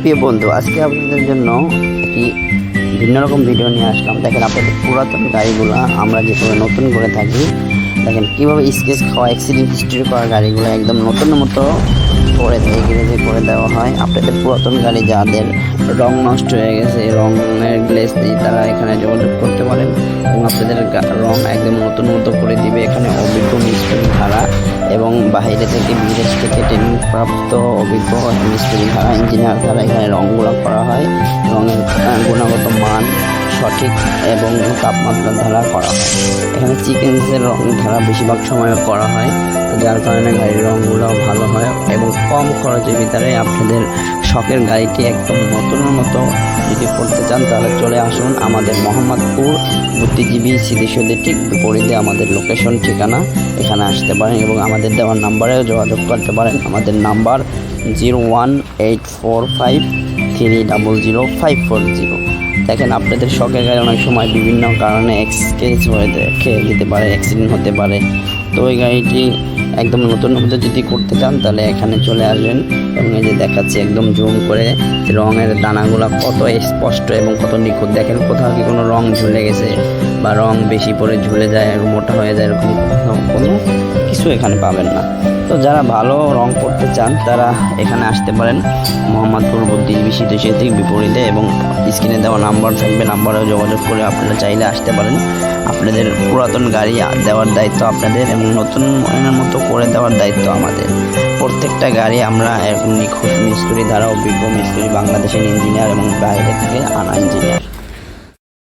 প্রিয় বন্ধু, আজকে আপনাদের জন্য একটি ভিন্ন রকম ভিডিও নিয়ে আসলাম। দেখেন আপনাদের পুরাতন গাড়িগুলো, আমরা যেভাবে নতুন করে থাকি, দেখেন কীভাবে স্কেচ খাওয়া অ্যাক্সিডেন্ট হিস্ট্রি করা গাড়িগুলো একদম নতুন মতো করে দেয় গ্রেজে করে দেওয়া হয়। আপনাদের পুরাতন গাড়ি যাদের রং নষ্ট হয়ে গেছে, রঙের গ্লেস নেই তারা এখানে যোগাযোগ করতে পারেন এবং আপনাদের রং একদম নতুন মতো করে দিবে। এখানে অভিজ্ঞ মিস্ত্রি ভাড়া এবং বাইরে থেকে বিদেশ থেকে ট্রেনিং প্রাপ্ত অভিজ্ঞ মিস্ত্রি ইঞ্জিনিয়ার দ্বারা এখানে রঙগুলো করা হয় এবং গুণগত সঠিক এবং তাপমাত্রা দ্বারা করা হয়। এখানে চিকেন্সের রং ধারা বেশিরভাগ সময় করা হয় যার কারণে গাড়ির রঙগুলো ভালো হয় এবং কম খরচের ভিতরে আপনাদের শখের গাড়িটি একদম নতুনের মতো যদি করতে চান, তাহলে চলে আসুন আমাদের মোহাম্মদপুর বুদ্ধিজীবী স্মৃতিসৌধের ঠিক বিপরীতে আমাদের লোকেশন ঠিকানা এখানে আসতে পারেন এবং আমাদের দেওয়ার নাম্বারেও যোগাযোগ করতে পারেন। আমাদের number zero one eight four five three double zero five four zero. দেখেন আপনাদের শখের গাড়ি অনেক সময় বিভিন্ন কারণে এক্সকেজ হয়ে দেখে যেতে পারে অ্যাক্সিডেন্ট হতে পারে। তো ওই গাড়িটি একদম নতুন মধ্যে যদি করতে চান, তাহলে এখানে চলে আসবেন এবং এই যে দেখাচ্ছি একদম জুম করে রঙের দানাগুলো কত স্পষ্ট এবং কত নিখুঁত। দেখেন কোথাও কি কোনো রং ঝুলে গেছে বা রং বেশি পরে ঝুলে যায়, মোটা হয়ে যায়, এরকম কোনো কিছু এখানে পাবেন না। তো যারা ভালো রং করতে চান, তারা এখানে আসতে পারেন। মোহাম্মদপুর বুদ্ধিজীবী শীত সেতুর বিপরীতে এবং স্ক্রিনে দেওয়া নাম্বার থাকবে, নাম্বারেও যোগাযোগ করে আপনারা চাইলে আসতে পারেন। আপনাদের পুরাতন গাড়ি দেওয়ার দায়িত্ব আপনাদের এবং নতুন মনের মতো করে দেওয়ার দায়িত্ব আমাদের। প্রত্যেকটা গাড়ি আমরা এরকম নিখুঁত মিস্ত্রি দ্বারা অভিজ্ঞ মিস্ত্রি, বাংলাদেশের ইঞ্জিনিয়ার এবং বাইরে থেকে আনা ইঞ্জিনিয়ার।